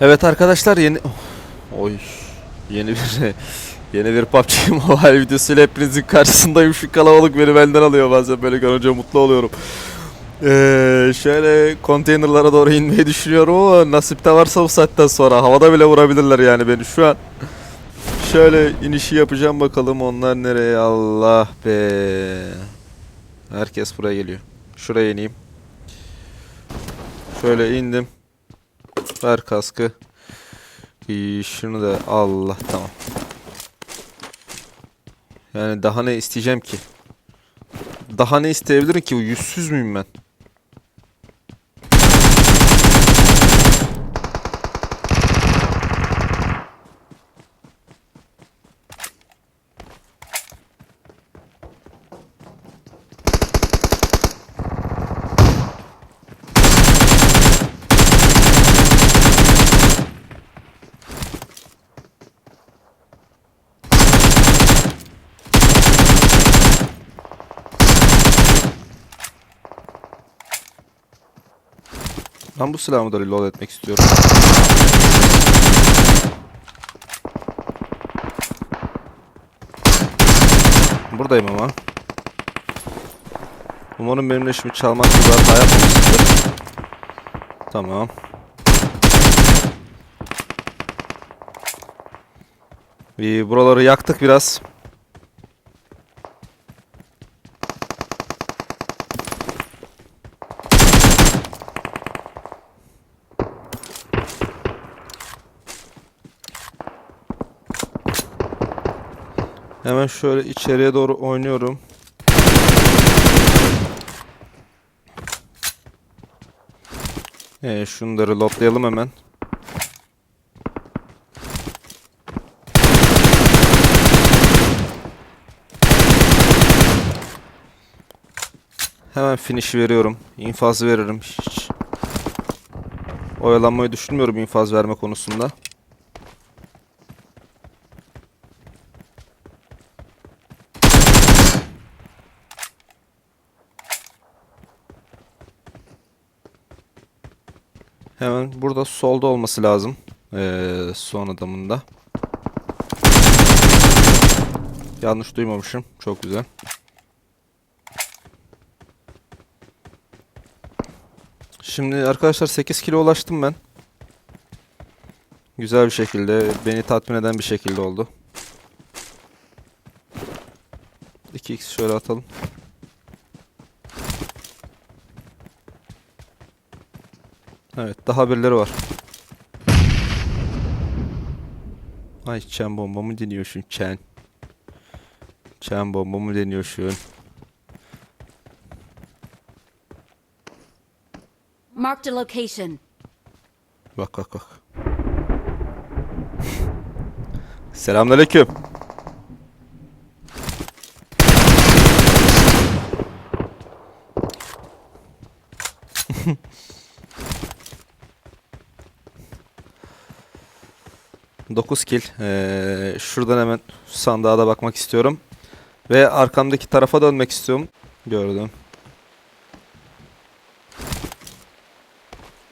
Evet arkadaşlar yeni oy yeni bir yeni bir PUBG Mobile videosuyla hepinizin karşısındayım. Şu kalabalık beni benden alıyor bazen böyle görünce mutlu oluyorum. Ee, şöyle konteynerlara doğru inmeyi düşünüyorum ama nasipte varsa bu saatten sonra havada bile vurabilirler yani beni şu an. Şöyle inişi yapacağım bakalım onlar nereye Allah be. Herkes buraya geliyor. Şuraya ineyim. Şöyle indim. Ver kaskı. İyi, şunu da Allah tamam. Yani daha ne isteyeceğim ki? Daha ne isteyebilirim ki? Yüzsüz müyüm ben? Ben bu silahımı da reload etmek istiyorum. Buradayım ama. Umarım benimle işimi çalmak gibi hata yapmamışsındır. Tamam. Bir buraları yaktık biraz. Hemen şöyle içeriye doğru oynuyorum. Ee, şunu da reloadlayalım hemen. Hemen finish veriyorum. İnfazı veririm. Hiç oyalanmayı düşünmüyorum infaz verme konusunda. Hemen burada solda olması lazım. Ee, son adamında. Yanlış duymamışım. Çok güzel. Şimdi arkadaşlar 8 kilo ulaştım ben. Güzel bir şekilde, beni tatmin eden bir şekilde oldu. 2x şöyle atalım. Evet, daha birileri var. Ay çen bomba mı deniyorsun çen? Çen bomba mı deniyorsun? Marked a location. Bak bak bak. Selamünaleyküm. Dokuz kill. Ee, şuradan hemen sandığa da bakmak istiyorum. Ve arkamdaki tarafa dönmek istiyorum. Gördüm.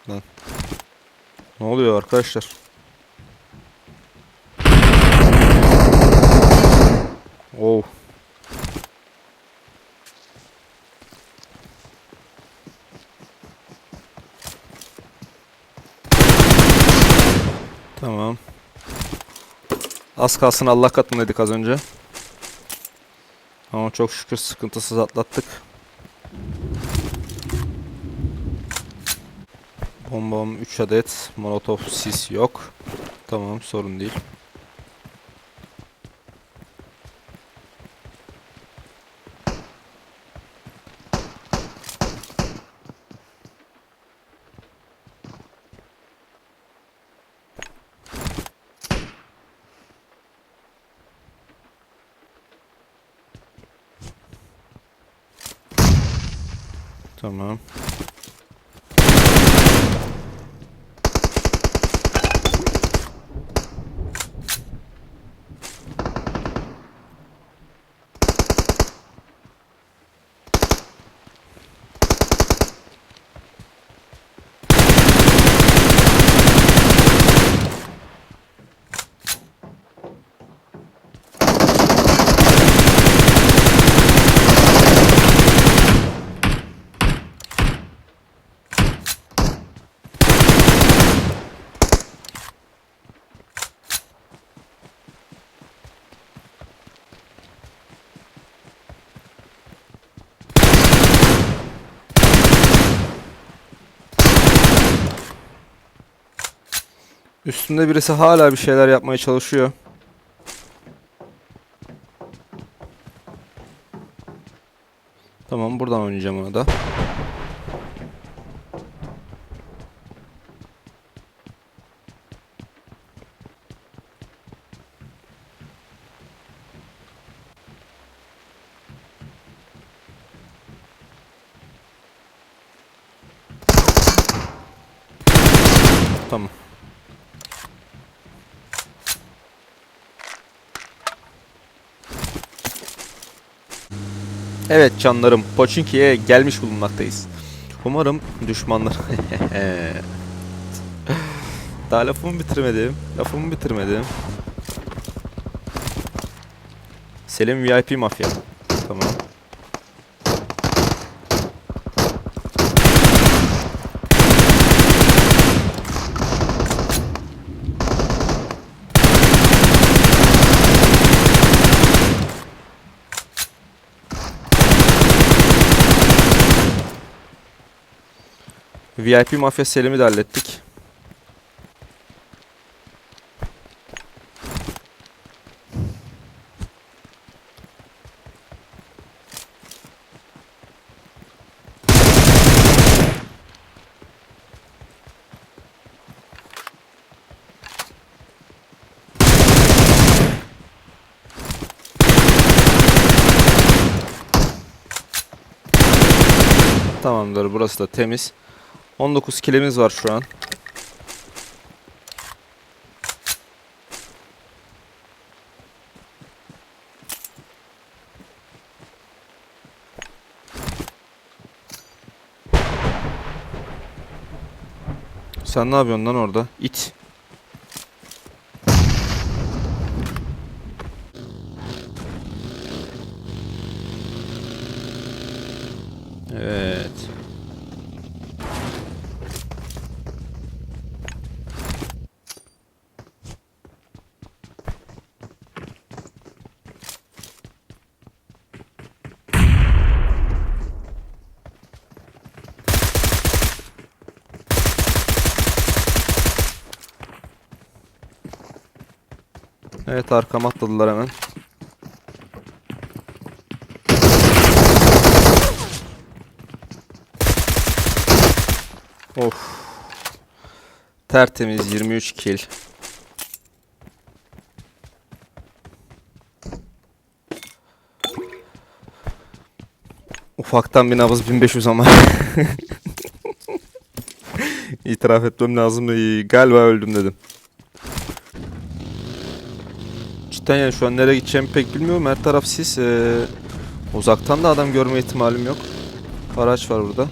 Lan. Ne oluyor arkadaşlar? Oh. Tamam. Az kalsın Allah katındaydık az önce. Ama çok şükür sıkıntısız atlattık. Bombam 3 adet. Molotov sis yok. Tamam sorun değil. Tamam. Üstünde birisi hala bir şeyler yapmaya çalışıyor. Tamam buradan oynayacağım onu da. Tamam. Evet canlarım, Pochinki'ye gelmiş bulunmaktayız. Umarım düşmanlar... Daha lafımı bitirmedim. Lafımı bitirmedim. Selim VIP mafya. Tamam. VIP mafya Selim'i de hallettik. Tamamdır burası da temiz. 19 kilimiz var şu an. Sen ne yapıyorsun lan orada? İt. Evet. Evet arkama atladılar hemen. Of. Tertemiz 23 kill. Ufaktan bir nabız 1500 ama. İtiraf etmem lazım. Galiba öldüm dedim. Cidden yani şu an nereye gideceğimi pek bilmiyorum. Her taraf sis. Ee, uzaktan da adam görme ihtimalim yok. Araç var burada.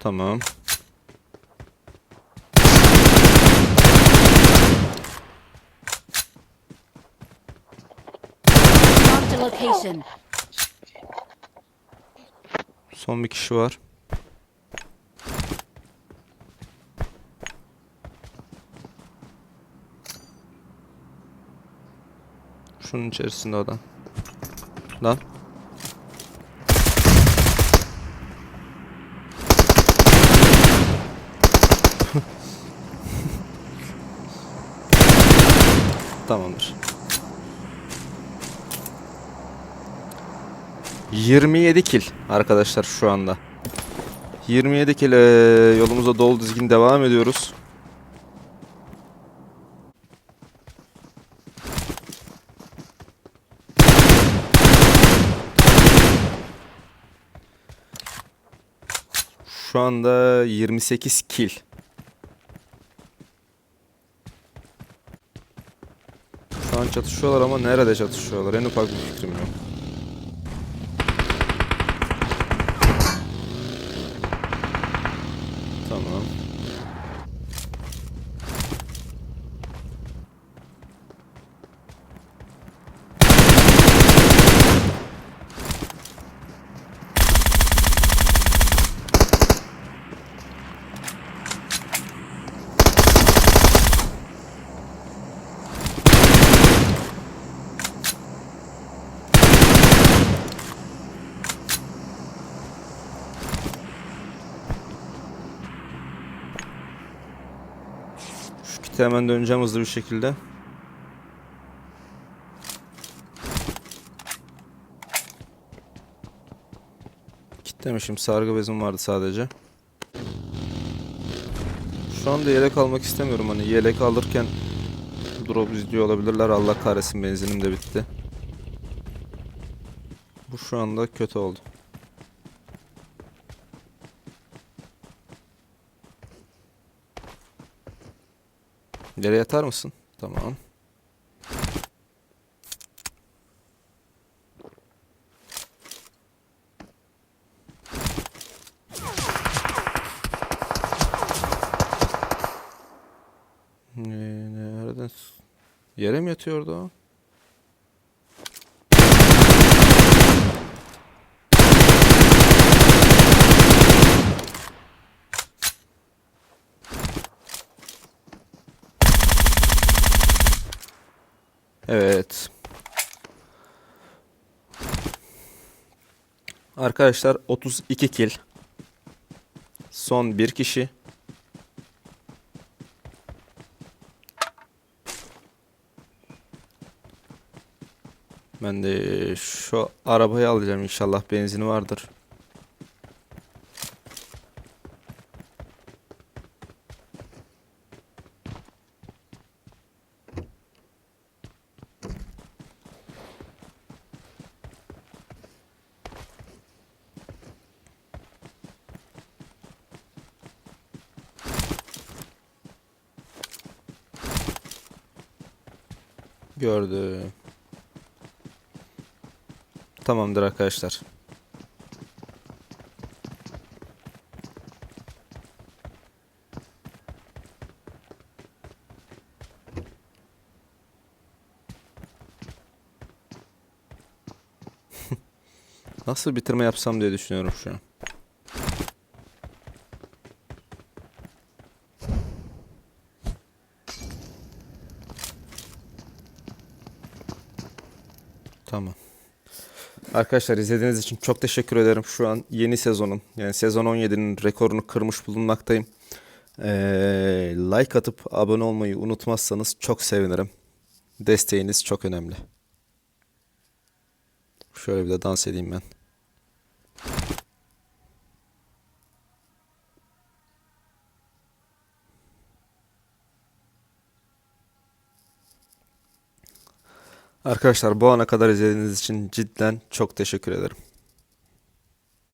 Tamam. Location. Son bir kişi var. Şunun içerisinde adam. Lan. Tamamdır. 27 kill arkadaşlar şu anda. 27 kill eee, yolumuza dolu dizgin devam ediyoruz. Şu anda 28 kill. Şu an çatışıyorlar ama nerede çatışıyorlar? En ufak bir fikrim yok. Tamam. Kite hemen döneceğim hızlı bir şekilde. Kitlemişim. Sargı bezim vardı sadece. Şu anda yelek almak istemiyorum. Hani yelek alırken drop izliyor olabilirler. Allah kahretsin benzinim de bitti. Bu şu anda kötü oldu. Yere yatar mısın? Tamam. Ne, nereden? Yere mi yatıyordu o? Evet. Arkadaşlar 32 kill. Son bir kişi. Ben de şu arabayı alacağım inşallah benzini vardır. Gördüm. Tamamdır arkadaşlar. Nasıl bitirme yapsam diye düşünüyorum şu an. Tamam. Arkadaşlar izlediğiniz için çok teşekkür ederim. Şu an yeni sezonun yani sezon 17'nin rekorunu kırmış bulunmaktayım. Ee, like atıp abone olmayı unutmazsanız çok sevinirim. Desteğiniz çok önemli. Şöyle bir de dans edeyim ben. Arkadaşlar bu ana kadar izlediğiniz için cidden çok teşekkür ederim.